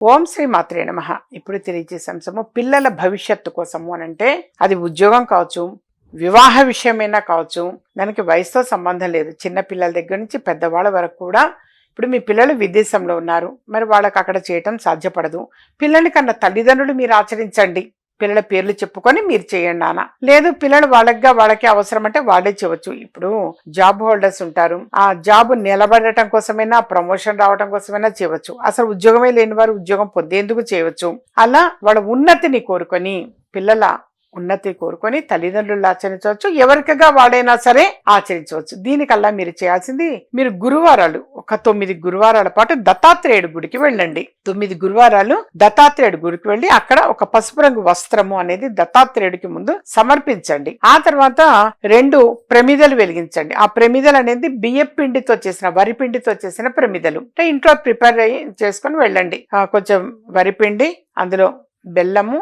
ఓం శ్రీ మాత్రే నమ. ఇప్పుడు తెలియజేసే అంశము పిల్లల భవిష్యత్తు కోసము అని అంటే అది ఉద్యోగం కావచ్చు వివాహ విషయమైనా కావచ్చు దానికి వయసుతో సంబంధం లేదు. చిన్న పిల్లల దగ్గర నుంచి పెద్దవాళ్ళ వరకు కూడా ఇప్పుడు మీ పిల్లలు విదేశంలో ఉన్నారు. మరి వాళ్ళకి అక్కడ చేయటం సాధ్యపడదు. పిల్లలకన్నా తల్లిదండ్రులు మీరు ఆచరించండి. పిల్లల పేర్లు చెప్పుకొని మీరు చేయండి నాన్న. లేదు పిల్లలు వాళ్ళకిగా వాళ్ళకి అవసరం అంటే వాళ్ళే చేయవచ్చు. ఇప్పుడు జాబ్ హోల్డర్స్ ఉంటారు. ఆ జాబ్ నిలబడటం కోసమైనా ప్రమోషన్ రావడం కోసమైనా చేయవచ్చు. అసలు ఉద్యోగమే లేని వారు ఉద్యోగం పొందేందుకు చేయవచ్చు. అలా వాళ్ళ ఉన్నతిని కోరుకొని పిల్లల ఉన్నతి కోరుకొని తల్లిదండ్రులు ఆచరించవచ్చు. ఎవరికగా వాడైనా సరే ఆచరించవచ్చు. దీనికల్లా మీరు చేయాల్సింది మీరు గురువారాలు. ఒక తొమ్మిది గురువారాల పాటు దత్తాత్రేయుడు గుడికి వెళ్ళండి. తొమ్మిది గురువారాలు దత్తాత్రేయుడు గుడికి వెళ్ళి అక్కడ ఒక పసుపు రంగు వస్త్రము అనేది దత్తాత్రేయుడికి ముందు సమర్పించండి. ఆ తర్వాత రెండు ప్రమిదలు వెలిగించండి. ఆ ప్రమిదలు అనేది బియ్య పిండితో చేసిన వరి పిండితో చేసిన ప్రమిదలు. అంటే ఇంట్లో ప్రిపేర్ అయ్యి చేసుకొని వెళ్ళండి. కొంచెం వరిపిండి అందులో బెల్లము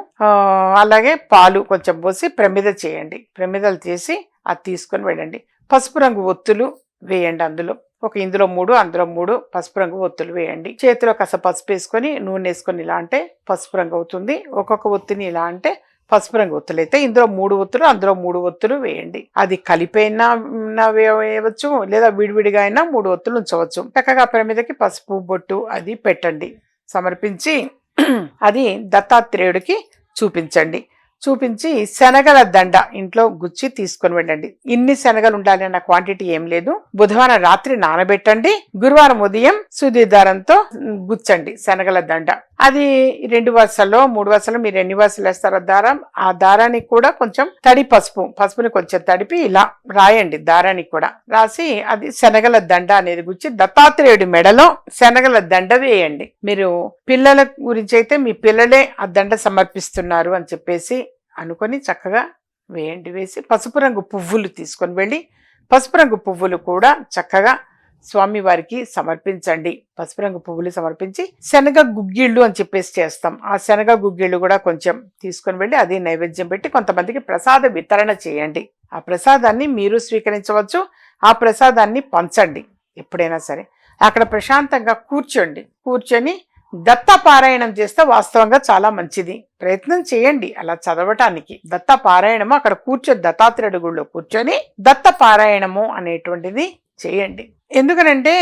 అలాగే పాలు కొంచెం పోసి ప్రమిద చేయండి. ప్రమిదలు చేసి అది తీసుకొని వెళ్ళండి. పసుపు రంగు ఒత్తులు వేయండి అందులో. ఒక ఇందులో మూడు అందులో మూడు పసుపు రంగు ఒత్తులు వేయండి. చేతిలో కాస్త పసుపు వేసుకొని నూనె వేసుకొని ఇలా అంటే పసుపు రంగు అవుతుంది. ఒక్కొక్క ఒత్తిని ఇలా అంటే పసుపు రంగు ఒత్తులు అయితే ఇందులో మూడు ఒత్తులు అందులో మూడు ఒత్తులు వేయండి. అది కలిపైనా వే- వేయవచ్చు లేదా విడివిడిగా అయినా మూడు ఒత్తులు ఉంచవచ్చు. చక్కగా మీదకి పసుపు బొట్టు అది పెట్టండి. సమర్పించి అది దత్తాత్రేయుడికి చూపించండి. చూపించి శనగల దండ ఇంట్లో గుచ్చి తీసుకొని వెళ్ళండి. ఇన్ని శనగలు ఉండాలి అన్న క్వాంటిటీ ఏం లేదు. బుధవారం రాత్రి నానబెట్టండి. గురువారం ఉదయం సుదీదారంతో గుచ్చండి శనగల దండ. అది రెండు వరుసలో మూడు వరుసలో మీరు ఎన్ని వరుసలు వేస్తారో దారం ఆ దారానికి కూడా కొంచెం తడి పసుపు పసుపుని కొంచెం తడిపి ఇలా రాయండి దారానికి కూడా. రాసి అది శనగల దండ అనేది గుచ్చి దత్తాత్రేయుడి మెడలో శనగల దండ వేయండి. మీరు పిల్లల గురించి అయితే మీ పిల్లలే ఆ దండ సమర్పిస్తున్నారు అని చెప్పేసి అనుకొని చక్కగా వేయండి వేసి పసుపు రంగు పువ్వులు తీసుకొని వెళ్ళి పసుపు రంగు పువ్వులు కూడా చక్కగా స్వామివారికి సమర్పించండి. పసుపు రంగు పువ్వులు సమర్పించి శనగ గుగ్గిళ్ళు అని చెప్పేసి చేస్తాం. ఆ శనగ గుగ్గిళ్ళు కూడా కొంచెం తీసుకొని వెళ్ళి అది నైవేద్యం పెట్టి కొంతమందికి ప్రసాద వితరణ చేయండి. ఆ ప్రసాదాన్ని మీరు స్వీకరించవచ్చు ఆ ప్రసాదాన్ని పంచండి ఎప్పుడైనా సరే. అక్కడ ప్రశాంతంగా కూర్చోండి. కూర్చొని దత్త పారాయణం చేస్తే వాస్తవంగా చాలా మంచిది. ప్రయత్నం చేయండి అలా చదవటానికి. దత్త పారాయణము అక్కడ కూర్చొని దత్తాత్రేయుడు గుడిలో కూర్చొని దత్త పారాయణము అనేటువంటిది చేయండి. ఎందుకనంటే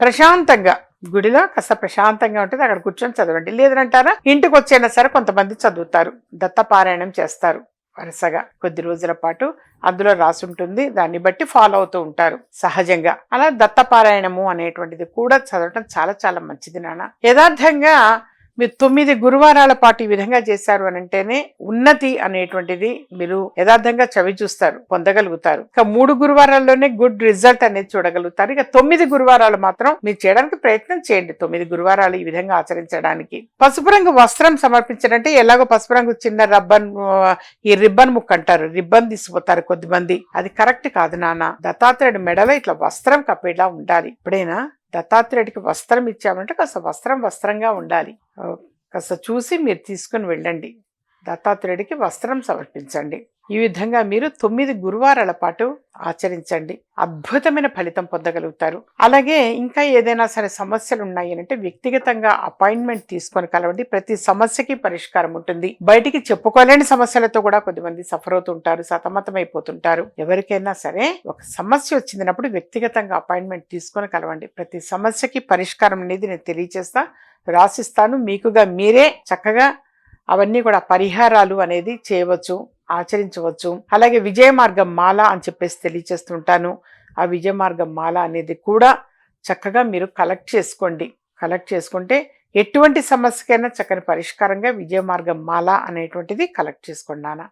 ప్రశాంతంగా గుడిలో కాస్త ప్రశాంతంగా ఉంటుంది అక్కడ కూర్చొని చదవండి. లేదంటారా? ఇంటికి వచ్చైనా సరే కొంతమంది చదువుతారు దత్త పారాయణం చేస్తారు. వరుసగా కొద్ది రోజుల పాటు అందులో రాసి ఉంటుంది దాన్ని బట్టి ఫాలో అవుతూ ఉంటారు. సహజంగా. అలా దత్తపారాయణము అనేటువంటిది కూడా చదవటం చాలా చాలా మంచిది నాన్న. యథార్థంగా మీరు తొమ్మిది గురువారాల పాటు ఈ విధంగా చేశారు అని అంటేనే ఉన్నతి అనేటువంటిది మీరు యథార్థంగా చవి చూస్తారు పొందగలుగుతారు. ఇక మూడు గురువారాల్లోనే గుడ్ రిజల్ట్ అనేది చూడగలుగుతారు. ఇక తొమ్మిది గురువారాలు మాత్రం మీరు చేయడానికి ప్రయత్నం చేయండి. తొమ్మిది గురువారాలు ఈ విధంగా ఆచరించడానికి. పసుపు రంగు వస్త్రం సమర్పించారంటే ఎలాగో పసుపు రంగు చిన్న రబ్బన్ ఈ రిబ్బన్ ముక్క అంటారు. రిబ్బన్ తీసిపోతారు కొద్దిమంది. అది కరెక్ట్ కాదు నాన్న. దత్తాత్రేయుడు మెడలో ఇట్లా వస్త్రం కప్పేలా ఉండాలి. ఎప్పుడైనా దత్తాత్రేయుడికి వస్త్రం ఇచ్చామంటే కాస్త వస్త్రం వస్త్రంగా ఉండాలి. కాస్త చూసి మీరు తీసుకుని వెళ్ళండి. దత్తాత్రేయుడికి వస్త్రం సమర్పించండి. ఈ విధంగా మీరు తొమ్మిది గురువారాల పాటు ఆచరించండి. అద్భుతమైన ఫలితం పొందగలుగుతారు. అలాగే ఇంకా ఏదైనా సరే సమస్యలు ఉన్నాయి అంటే వ్యక్తిగతంగా అపాయింట్మెంట్ తీసుకొని కలవండి. ప్రతి సమస్యకి పరిష్కారం ఉంటుంది. బయటికి చెప్పుకోలేని సమస్యలతో కూడా కొద్దిమంది సఫర్ అవుతుంటారు సతమతమైపోతుంటారు. ఎవరికైనా సరే ఒక సమస్య వచ్చినప్పుడు వ్యక్తిగతంగా అపాయింట్మెంట్ తీసుకొని కలవండి. ప్రతి సమస్యకి పరిష్కారం అనేది నేను తెలియజేస్తా రాసిస్తాను. మీకుగా మీరే చక్కగా అవన్నీ కూడా పరిహారాలు అనేది చేయవచ్చు. ఆచరించవచ్చు. అలాగే విజయ మార్గం మాల అని చెప్పేసి తెలియచేస్తుంటాను. ఆ విజయ మార్గం మాల అనేది కూడా చక్కగా మీరు కలెక్ట్ చేసుకోండి. కలెక్ట్ చేసుకుంటే ఎటువంటి సమస్యకైనా చక్కని పరిష్కారంగా విజయ మార్గం మాల అనేటువంటిది కలెక్ట్ చేసుకోండి నాన్న.